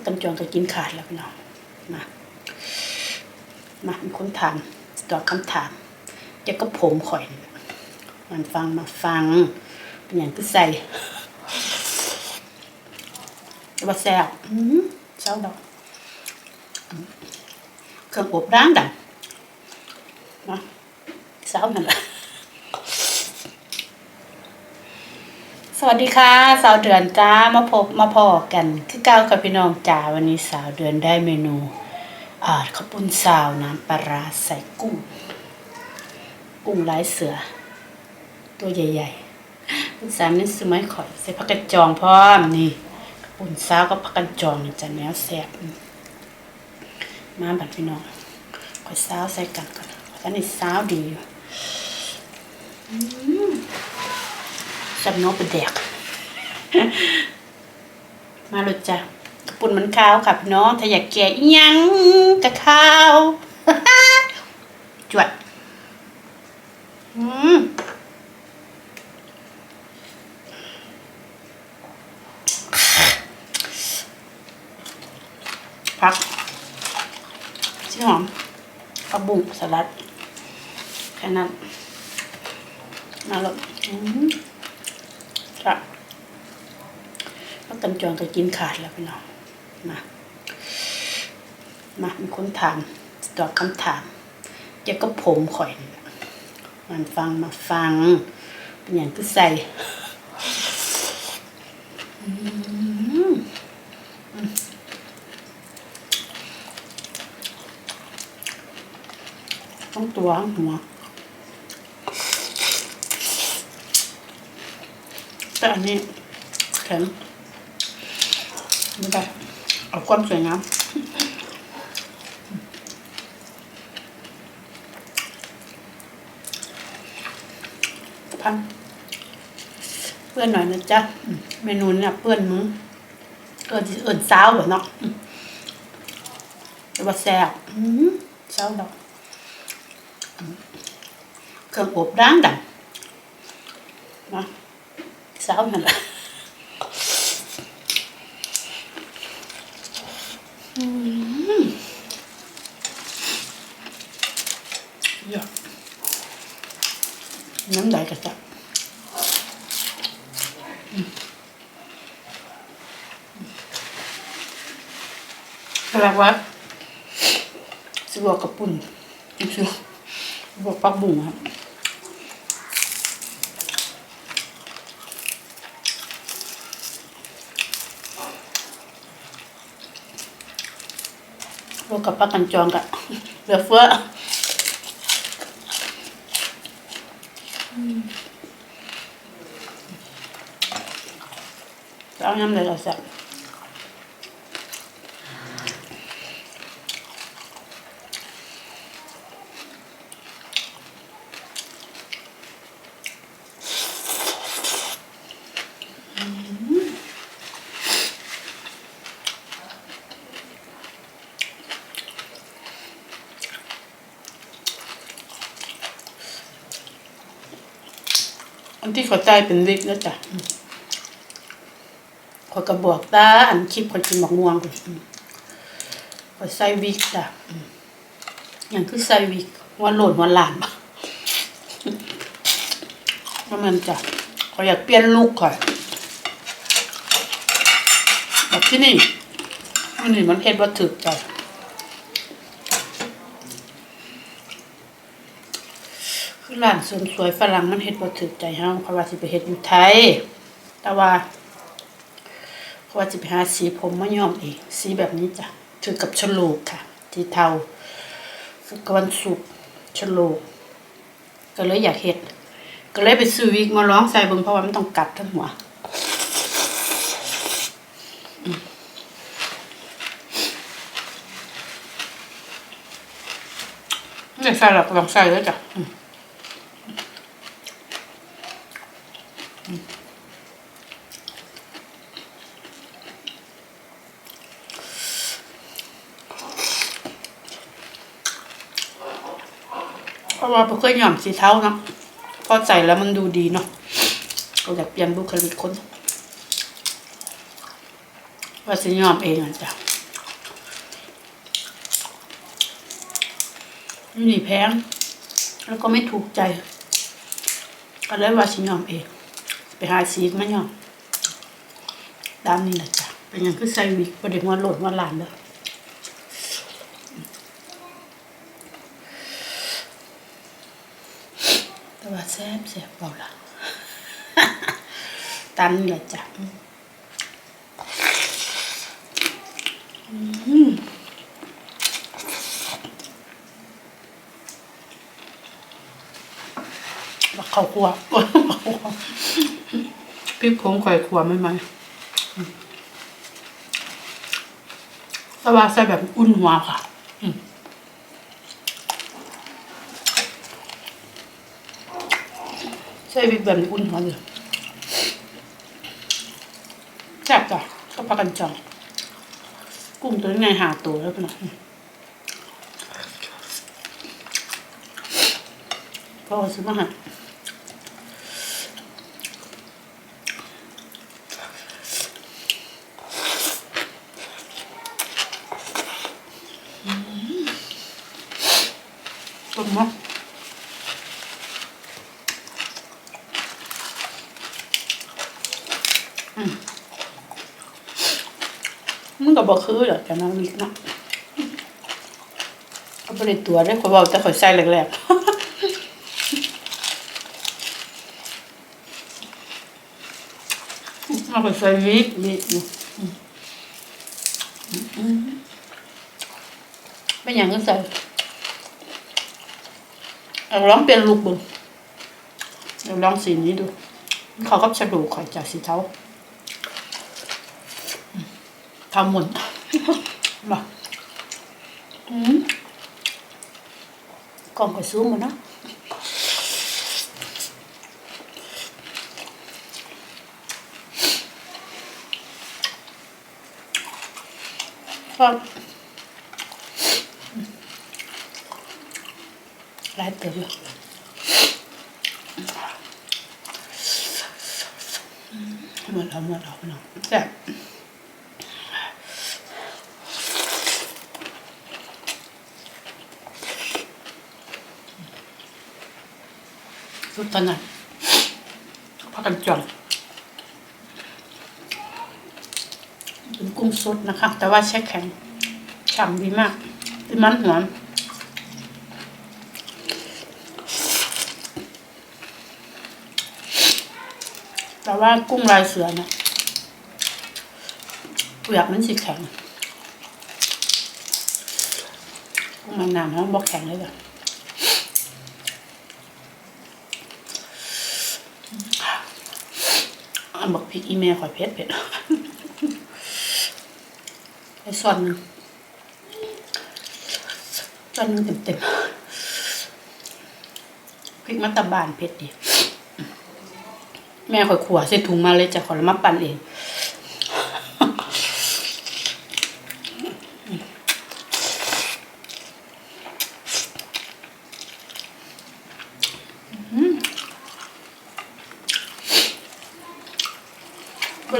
กกันจองก็กินขาดแล้วพี่น้องมามามีคนถามตอบคำถามจะก็ผมข่อย มันฟังมาฟัง เป็นอย่างก็ใส่ว่าแซ่บอืมเช้าดอกเครื่องอบร้างดังนะเช้านั่นแหละ สวัสดีค่ะสาวเดือนจ้ามาพบมาพอกัน คือเก้ากับพี่น้องจ้าวันนี้สาวเดือนได้เมนูอ่าข้าวปุ้นซาวน้ำปลาราใส่กุ้ง กุ้งลายเสือ ตัวใหญ่ๆคุณสามนี่ซื้อไม้ข่อยใส่ผักกระจองพร้อมนี่ข้าวปุ้นซาวกับผักกระจองนี่จะแนวแซ่บมาบัดพี่น้องข่อยซาวใส่กันก่อนตอนนี้ซาวดีอยู่ สับนกเป็นแดก มาเลยจ้ะกระปุ่นมันข้าวค่ะพี่น้องถ้าอยากแก่ยังกะข้าวจวด อืมพักชิ้นหอมกระบุงสลัดแค่นั้นมาแล้วอืม จ้ะแล้วกันจองก็กินขาดแล้วพี่น้องมามามีคนถามตอบคำถามเจะก็ผมข่อยมันฟังมาฟัง เป็นอย่างก็ใส่ต้องตัวหัว แต่อันนี้แข็งไม่ได้เอาความสวยงามพันเพื่อนหน่อยนะจ๊ะ เมนูเนี่ยเพื่อนมึงเอินเอินสาวเหรอเนาะอืมแต่ว่าแซ่บอืมสาวดอกเครื่องอบร้างดังนะ sao mình lại dạ nắm đại cả chặt Các bạn sẽ bỏ cặp bùn chưa bỏ bắp bùn hả พวกกับปัก กับพะกันจองกะเหลือเฟือจะเอายำเลยเราสักันที่เขาใจเป็นวิกแล้วจ้ะขอกระบอกตาอันคลิปขอกินหมกม่วงขอยใส่วิกจ้ะอย่างคือใส่วิกวันโหลดวันหลานก็มันจ้ะขออยากเปลี่ยนลุคข่อยแบบที่นี่อันนี้มันเฮ็ดบ่ถึกจ้ะ คือ ร้านเสริมสวยฝรั่งมันเฮ็ดบ่ถูกใจเฮาเพราะว่าสิไปเฮ็ดอยู่ไทย แต่ว่าเพราะว่าสิไปหาสีผมมาย้อมเองสีแบบนี้จ้ะถือกับฉลูกค่ะสีเทาสุกวันศุกร์ฉลูกก็เลยอยากเฮ็ด ก็เลยไปซื้อวิกมาลองใส่เบิ่งเพราะว่ามันต้องกัดทั้งหัวอืมไม่ใส่หรอกลองใส่แล้วจ้ะ พราะว่าไม่เคยห่อมสีเท้านะพอใส่แล้วมันดูดีเนาะเราอยากเปลี่ยนบุคลิกคนว่าสีหย่อมเองอะจ้ะนี่แพง แล้วก็ไม่ถูกใจก็เลยว่าสีหย่อมเอง ไปหาสีมาหย่อมตามนี้แหละจ้ะเป็นอย่างคือใส่วิกประเดี๋ยวว่าหลดว่าหลานเลย ว่าแซ่บแซ่บเปล่าล่ะตามนี้แหละจ้ะบักข้าวคั่วพริกผงไข่ขัวไม่ไหมอืมแต่ว่าใส่แบบอุ่นหัวค่ะอืมใส่พริกแบบนี้อุ่นหัวเลยแซ่บจ้ะก็พักกันจองกุ้งตัวนี้ไงหาตัวแล้วพี่น้องอืมก็เอาซื้อมาให้ต้นมะอื มันก็บอกคือเหรอแต่น้ำมิกเนะเขาไปเลยตัวได้เขาบอกแต่เขาใส่แรกๆเอาไปใส่วิกวิกไม่อย่างก็ใส่เอาลองเปลี่ยนลูกบุเดี๋ยวลองสีนี้ดู เขาก็ฉดูข่อยจากสีเทา ทำหมดมาอืมกล่องก็ซูมมานะ ก็หลายเติมอยู่หมดแล้วหมดแล้วพี่น้องแซ่บสุดตอนนั้นพักกันจองเป็นกุ้งสดนะคะ แต่ว่าแช่แข็งฉ่ำดีมากเป็นมันหอมแต่ว่ากุ้งลายเสือเนี่ยเปลือกมันสีแข็งกุ้งมันน้ำมันบอกแข็งเลยแบ บอันบอกพริกอีเมลข่อยเผ็ดเผ็ดไอ้ส่วนหนึ่งส่วนหนึ่งเต็มๆพริกมัตตบานเผ็ดดี แม่ข่อยขัวใส่ถุงมาเลยจะขอละมาปั่นเอง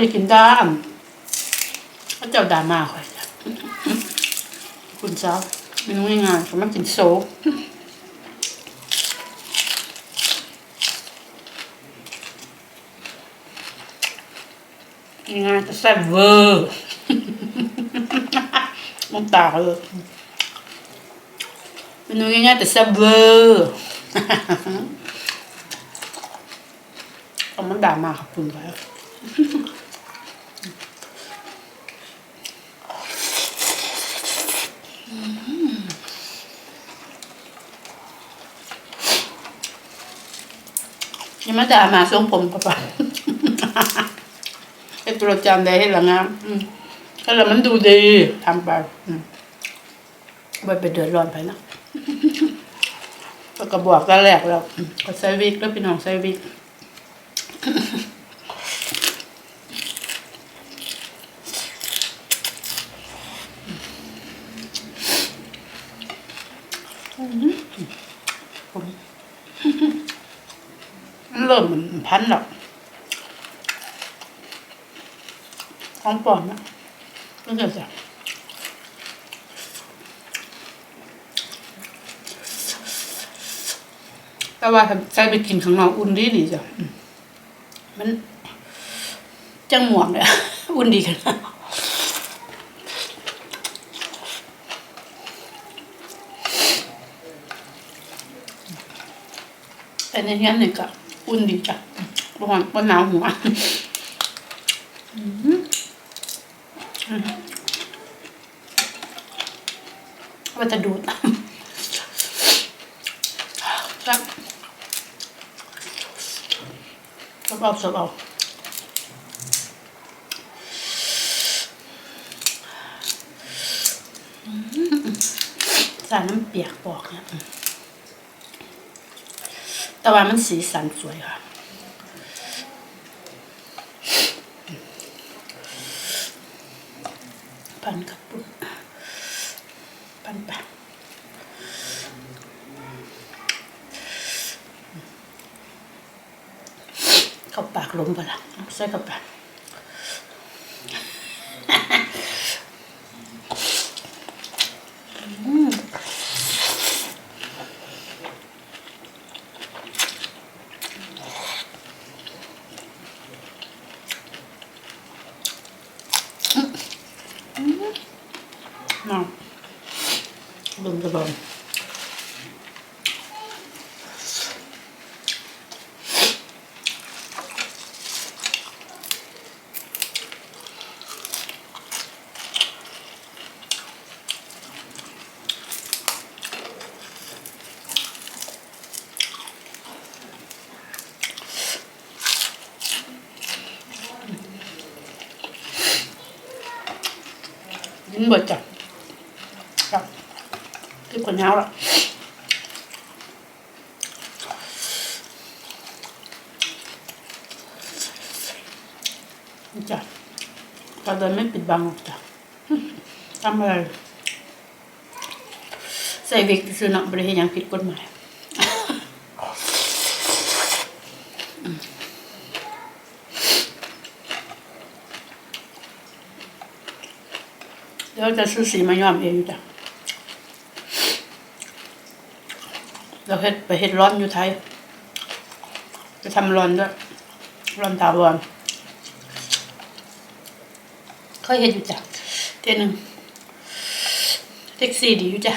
บริกินด้ามพระเจ้าดามาข่อยคุณเจ้าไม่รู้ยังไงเขามากินโซกยังไงจะแซ่บเวอร์มองตาเลยเมนูง่ายๆแต่แซ่บเวอร์เอามันด่ามาขอบคุณไป ยังไม่ด่มาทรงผมปะปะไอ้ประจำได้ให้ละงามถ้าละมันดูดีทำไปไม่ไปเดือดร้อนไปนะก็กระบอกก็แรกแล้วก็ใส่วิกแล้วพี่น้องใส่วิกผมมัน เริ่มเหมือนพันหรอกหอมปลอมนะไม่เกิดจากแต่ว่าใส่ไปกินข้างนอกอุ่นดีดีจ้ะมัน จังหมวกเนี่ยอุ่นดีกันนะแต่ในนี้เนี่ยก็ อุ่นดีจ้ะประมาณประหนาวหัวอืมอืมว่าจะดูดครับสบเอาสบเอาอืมใส่น้ำเปียกปอกเนี่ยอืมแต่ ว่ามันสีสันสวยค่ะพันกับปุ้นพันไปเข้าปากล้มไปละใส่เข้าปาก น้ำลมกระบองยินเบิดจ้ะครับ คือคนเท้าละนี่จ้ะตอนเดินไม่ปิดบังหรอกจ้ะทำอะไรใส่วิกซื้อหนักบริเวณยังผิดกฎหมายเดี๋ยวจะซื้อสีมาย้อมเองจ้ะ เราเฮ็ดไปเฮ็ดร้อนอยู่ไทยไปทำร้อนด้วยร้อนถาวรเคยเฮ็ดอยู่จ้ะเทียหนึงเซ็กซี่ดีอยู่จ้ะ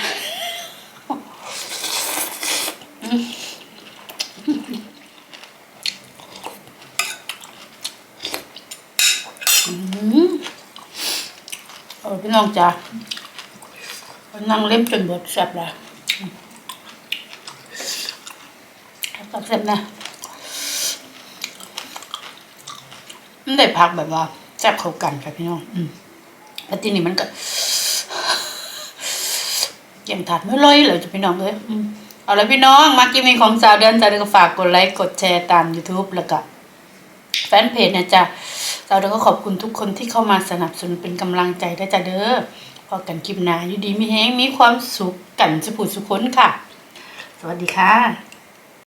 อือพี่น้องจ๋านั่งเล่มจนเบิดแซ่บแล้ว ตักเสร็จนะมันได้พักแบบว่าแซ่บเข้ากันค่ะพี่น้อง อืมแล้วทีนี้มันก็เกี่ยงถาดไม่ลอยเลยจ้ะพี่น้องเลยอืมเอาละพี่น้องมากินมีของสาวเดือนสาวเดือนก็ฝากกดไลค์กดแชร์ตาม YouTube แล้วก็แฟนเพจนะจ๊ะเราก็ขอบคุณทุกคนที่เข้ามาสนับสนุนเป็นกำลังใจได้จ้ะเด้อพอกันคลิปหน้าอยู่ดีมีแฮงมีความสุขกันสุขสุขคนค่ะ สวัสดีค่ะ